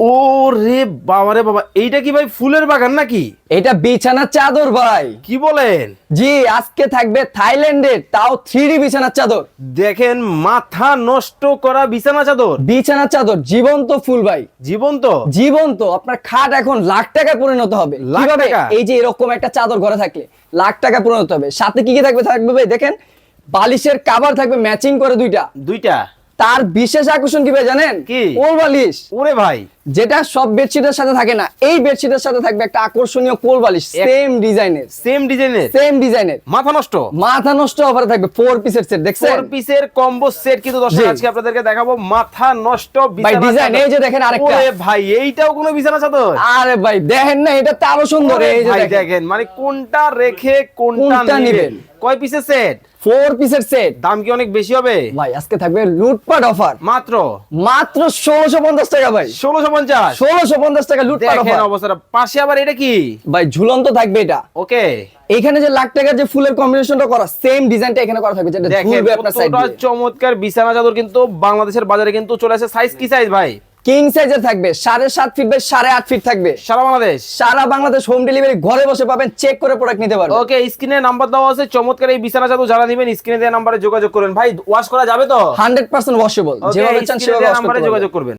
ও রে বাবা রে বাবা এইটা কি ভাই ফুলের বাগান নাকি? এটা বিছানার চাদর ভাই। কি বলেন? জি আজকে থাকবে থাইল্যান্ডের তাও থ্রি বিছানার চাদর। দেখেন মাথা নষ্ট করা বিছানা চাদর। বিছানার চাদর জীবন্ত ফুল ভাই। জীবন্ত? জীবন্ত আপনার খাট এখন লাখ টাকায় পরিণত হবে। লাখ টাকা? এই যে এরকম একটা চাদর ঘরে থাকলে লাখ টাকা পরিণত হবে। সাথে কি কি থাকবে? থাকবে ভাই দেখেন বালিশের কাভার থাকবে ম্যাচিং করে দুইটা। দুইটা? তার বিশেষ আকর্ষণ কি ভাই জানেন? কি? কোল বালিশ। ওরে ভাই। যেটা সব বেডশিটের সাথে থাকে না এই বেডশিটের সাথে থাকবে একটা আকর্ষণীয় কোল বালিশ সেম ডিজাইনের সেম ডিজাইনের সেম ডিজাইনের মাথা নষ্ট? মাথা নষ্ট অফারে থাকবে ফোর পিসের সেট দেখছেন? ফোর পিসের কম্বো সেট কিন্তু দর্শক আজকে আপনাদেরকে দেখাবো মাথা নষ্ট ভাই ডিজাইন এই যে দেখেন আরেকটা। ওরে ভাই এইটাও কোনো বিছানা চাদর? আরে ভাই দেখেন না এটা তো আরও সুন্দর এই যে দেখেন। মানে কোনটা রেখে কোনটা নিবেন? কয় পিসের সেট ফোর পিসের সেট দাম কি অনেক বেশি হবে? ভাই আজকে থাকবে লুটপাট অফার মাত্র? মাত্র ষোলোশো পঞ্চাশ টাকা ভাই। ষোলোশো পঞ্চাশ? ষোলোশো পঞ্চাশ টাকা লুটপাট অফার অবস্থাটা। পাশে আবার এটা কি? ভাই ঝুলন্ত থাকবে এটা। ওকে। এখানে যে লাখ টাকার যে ফুলের কম্বিনেশনটা করা সেম ডিজাইনটা এখানে করা থাকবে যেটা ঝুলবে আপনার সাইড চমৎকার বিছানা চাদর কিন্তু বাংলাদেশের বাজারে কিন্তু চলে আসে। সাইজ কি সাইজ ভাই? কিং সাইজের থাকবে সাড়ে সাত ফিট বাই সাড়ে আট ফিট থাকবে। সারা বাংলাদেশ? সারা বাংলাদেশ হোম ডেলিভারি ঘরে বসে পাবেন চেক করে প্রোডাক্ট নিতে পারবেন। ওকে স্ক্রিনে নাম্বার দেওয়া আছে চমৎকার এই বিছানা চাদর যারা নেবেন স্ক্রিনে দেওয়া নাম্বারে যোগাযোগ করবেন। ভাই ওয়াশ করা যাবে তো? হান্ড্রেড পার্সেন্ট ওয়াশেবল যেভাবে চান সেভাবে যোগাযোগ করবেন।